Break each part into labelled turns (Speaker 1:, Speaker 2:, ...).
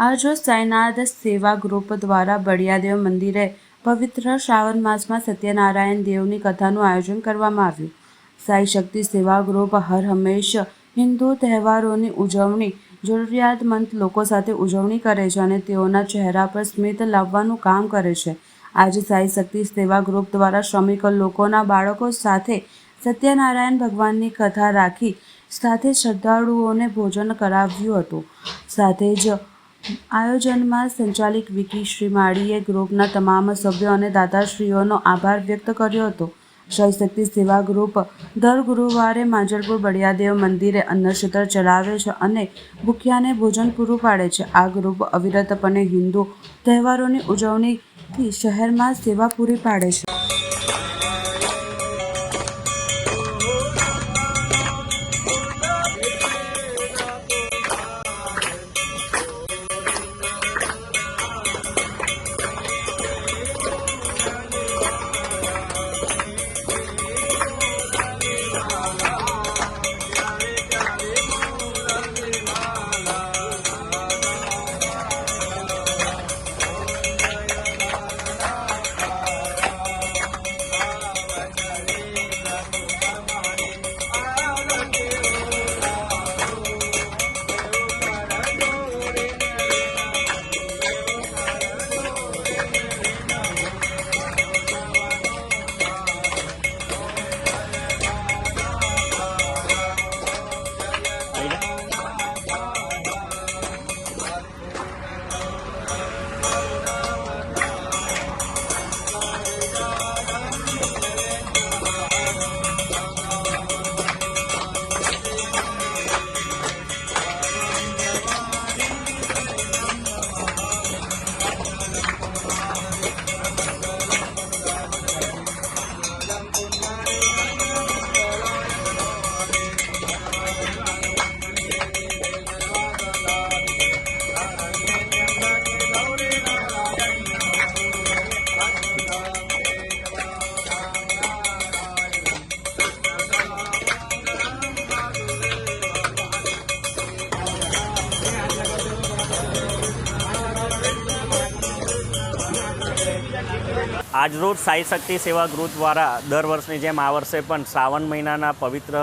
Speaker 1: આજરોજ સાંઈનાથ સેવા ગ્રુપ દ્વારા બળિયાદેવ મંદિરે પવિત્ર શ્રાવણ માસમાં સત્યનારાયણ દેવની કથાનું આયોજન કરવામાં આવ્યું. સાઈ શક્તિ સેવા ગ્રુપ હર હંમેશ હિન્દુ તહેવારોની ઉજવણી, જરૂરિયાતમંદ લોકો સાથે ઉજવણી કરે છે અને તેઓના ચહેરા પર સ્મિત લાવવાનું કામ કરે છે. આજે સાઈ શક્તિ સેવા ગ્રુપ દ્વારા શ્રમિકો લોકોના બાળકો સાથે સત્યનારાયણ ભગવાનની કથા રાખી સાથે શ્રદ્ધાળુઓને ભોજન કરાવ્યું હતું. સાથે જ આયોજનમાં સંચાલિક વિકી શ્રી માળીએ ગ્રુપના તમામ સભ્યો અને દાતાશ્રીઓનો આભાર વ્યક્ત કર્યો હતો. શક્તિ સેવા ગ્રુપ દર ગુરુવારે માંજલપુર બળિયાદેવ મંદિરે અન્નક્ષેત્ર ચલાવે છે અને ભૂખ્યાને ભોજન પૂરું પાડે છે. આ ગ્રુપ અવિરતપણે હિન્દુ તહેવારોની ઉજવણીથી શહેરમાં સેવા પૂરી પાડે છે.
Speaker 2: આજરોજ સાઈ શક્તિ સેવા ગ્રુપ દ્વારા દર વર્ષની જેમ આ વર્ષે પણ શ્રાવણ મહિનાના પવિત્ર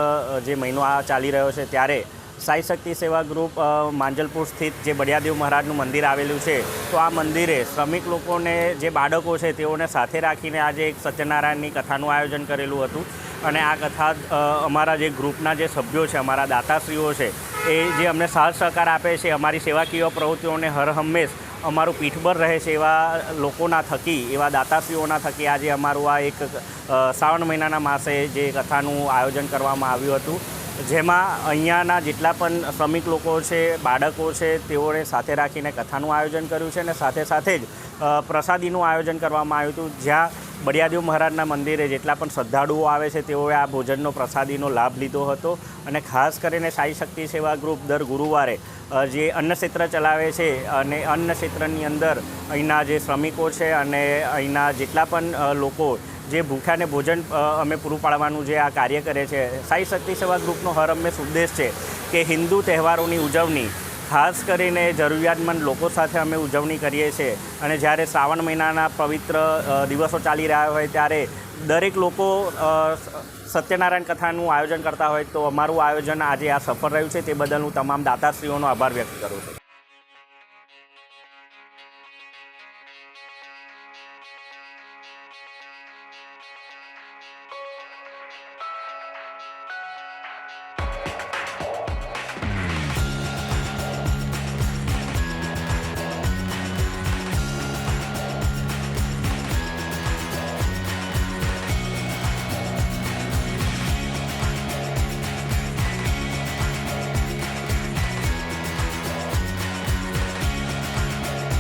Speaker 2: જે મહિનો આ ચાલી રહ્યો છે ત્યારે સાઈ શક્તિ સેવા ગ્રુપ માંજલપુર સ્થિત જે બળિયાદેવ મહારાજનું મંદિર આવેલું છે, તો આ મંદિરે શ્રમિક લોકોને, જે બાળકો છે તેઓને સાથે રાખીને આજે એક સત્યનારાયણની કથાનું આયોજન કરેલું હતું. અને આ કથા અમારા જે ગ્રુપના જે સભ્યો છે, અમારા દાતાશ્રીઓ છે, એ જે અમને સહજ સહકાર આપે છે, અમારી સેવાકીય પ્રવૃત્તિઓને હર હંમેશ અમારું પીઠબળ રહે છે એવા લોકોના થકી, એવા દાતાશ્રીઓના થકી આજે અમારું આ એક શ્રાવણ મહિનાના માસે જે કથાનું આયોજન કરવામાં આવ્યું હતું. જેમાં અહીંયાના જેટલા પણ શ્રમિક લોકો છે, બાળકો છે, તેઓને સાથે રાખીને કથાનું આયોજન કર્યું છે અને સાથે સાથે જ પ્રસાદીનું આયોજન કરવામાં આવ્યું હતું. જ્યાં બળિયાદેવ મહારાજના મંદિરે જેટલા પણ શ્રદ્ધાળુઓ આવે છે, તેઓએ આ ભોજનનો પ્રસાદીનો લાભ લીધો હતો અને ખાસ કરીને સાઈ શક્તિ સેવા ગ્રુપ દર ગુરુવારે જે અન્ન ક્ષેત્ર ચલાવે છે અને અન્ન ક્ષેત્રની અંદર અહીંના જે શ્રમિકો છે અને અહીંના જેટલા પણ લોકો જે ભૂખ્યાને ભોજન અમે પૂરું પાડવાનું જે આ કાર્ય કરે છે, સાઈ શક્તિ સેવા ગ્રુપનો હર હંમેશ ઉદ્દેશ છે કે હિન્દુ તહેવારોની ઉજવણી, ખાસ કરીને જરૂરિયાતમંદ લોકો સાથે અમે ઉજવણી કરીએ છીએ. અને જ્યારે શ્રાવણ મહિનાના પવિત્ર દિવસો ચાલી રહ્યા હોય ત્યારે દરેક લોકો સત્યનારાયણ કથાનું આયોજન કરતા હોય તો અમારું આયોજન આજે આ સફળ રહ્યું છે. તે બદલ હું તમામ દાતાશ્રીઓનો આભાર વ્યક્ત કરું છું.